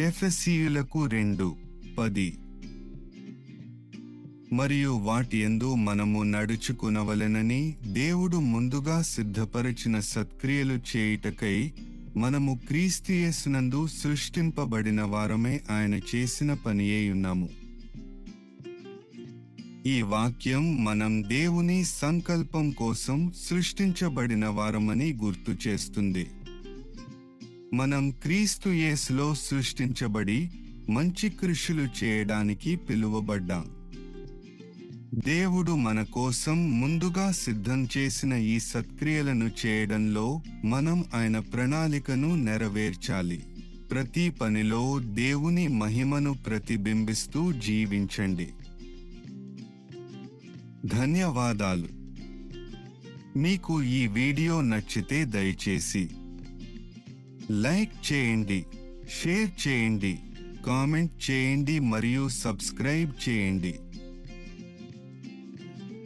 ఎఫెసీయులకు రెండు పది. మరియు వాటి ఎందు మనము నడుచుకునవలెనని దేవుడు ముందుగా సిద్ధపరిచిన సత్క్రియలు చేయుటకై మనము క్రీస్తియస్నందు సృష్టింపబడిన వారమే ఆయన చేసిన పనియే ఉన్నాము. ఈ వాక్యం మనం దేవుని సంకల్పం కోసం సృష్టించబడిన వారమని గుర్తు చేస్తుంది. మనం క్రీస్తు యేసులో సృష్టించబడి మంచి కృషులు చేయడానికి పిలువబడ్డాం. దేవుడు మన కోసం ముందుగా సిద్ధం చేసిన ఈ సత్క్రియలను చేయడంలో మనం ఆయన ప్రణాళికను నెరవేర్చాలి. ప్రతి పనిలో దేవుని మహిమను ప్రతిబింబిస్తూ జీవించండి. ధన్యవాదాలు. మీకు ఈ వీడియో నచ్చితే దయచేసి లైక్ చేయండి షేర్ చేయండి కామెంట్ చేయండి మరియు సబ్స్క్రైబ్ చేయండి.